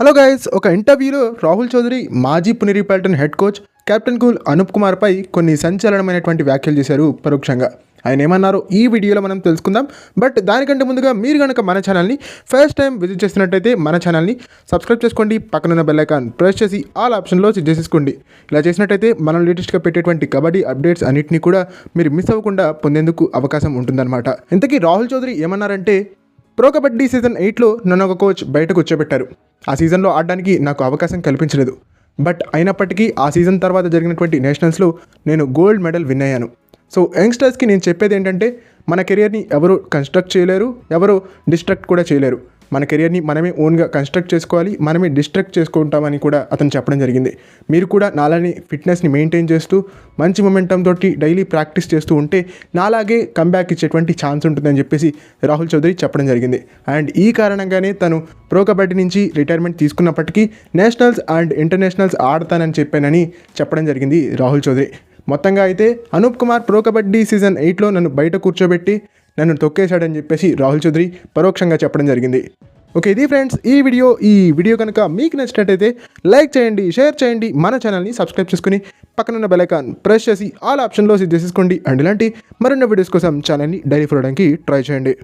Hello guys ఒక ఇంటర్వ్యూలో రాహుల్ చౌదరి మాజీ Puneri Paltan head coach captain cool Anoop కుమార్పై కొన్ని సంచలనమైనటువంటి వ్యాఖ్యలు చేశారు పరోక్షంగా. ఆయన ఏమన్నారో? ఈ వీడియోలో మనం తెలుసుకుందాం. బట్ దానికంటే ముందుగా మీరు కనుక మన ఛానల్ని ఫస్ట్ టైం విజిట్ చేస్తున్నట్టయితే మన ఛానల్ని సబ్స్క్రైబ్ చేసుకోండి. పక్కనున్న బెల్లైకాన్ ప్రెస్ చేసి ఆల్ ఆప్షన్లో సెట్ చేసేసుకోండి. ఇలా చేసినట్టయితే మనం లేటెస్ట్గా పెట్టేటువంటి కబడ్డీ అప్డేట్స్ అన్నింటినీ కూడా మీరు మిస్ అవ్వకుండా పొందేందుకు అవకాశం ఉంటుందన్నమాట. ఇంతకీ రాహుల్ చౌదరి ఏమన్నారంటే ప్రో కబడ్డీ సీజన్ ఎయిట్లో నన్ను ఒక కోచ్ బయటకు కూర్చోబెట్టారు. ఆ సీజన్లో ఆడడానికి నాకు అవకాశం కల్పించలేదు. బట్ అయినప్పటికీ ఆ సీజన్ తర్వాత జరిగినటువంటి నేషనల్స్లో నేను గోల్డ్ మెడల్ విన్ అయ్యాను. సో యంగ్స్టర్స్కి నేను చెప్పేది ఏంటంటే మన కెరియర్ని ఎవరు కన్స్ట్రక్ట్ చేయలేరు ఎవరు డిస్ట్రక్ట్ కూడా చేయలేరు. మన కెరియర్ని మనమే ఓన్గా కన్స్ట్రక్ట్ చేసుకోవాలి మనమే డిస్ట్రక్ట్ చేసుకుంటామని కూడా అతను చెప్పడం జరిగింది. మీరు కూడా నాలాని ఫిట్నెస్ని మెయింటైన్ చేస్తూ మంచి మొమెంటం తోటి డైలీ ప్రాక్టీస్ చేస్తూ ఉంటే నాలాగే కంబ్యాక్ ఇచ్చేటువంటి ఛాన్స్ ఉంటుందని చెప్పేసి రాహుల్ చౌదరి చెప్పడం జరిగింది. అండ్ ఈ కారణంగానే తను ప్రో కబడ్డీ నుంచి రిటైర్మెంట్ తీసుకున్నప్పటికీ నేషనల్స్ అండ్ ఇంటర్నేషనల్స్ ఆడతానని చెప్పానని చెప్పడం జరిగింది రాహుల్ చౌదరి. మొత్తంగా అయితే అనూప్ కుమార్ ప్రో కబడ్డీ సీజన్ ఎయిట్లో నన్ను బయట కూర్చోబెట్టి నన్ను తొక్కేశాడని చెప్పేసి రాహుల్ చౌదరి పరోక్షంగా చెప్పడం జరిగింది. ఓకే ఇది ఫ్రెండ్స్ ఈ వీడియో ఈ వీడియో కనుక మీకు నచ్చినట్టయితే లైక్ చేయండి షేర్ చేయండి మన ఛానల్ని సబ్స్క్రైబ్ చేసుకుని పక్కనున్న బెలైకాన్ ప్రెస్ చేసి ఆల్ ఆప్షన్లో సిద్ధ చేసుకోండి అండ్ ఇలాంటి మరిన్న వీడియోస్ కోసం ఛానల్ని డైలీ ఫోడడానికి ట్రై చేయండి.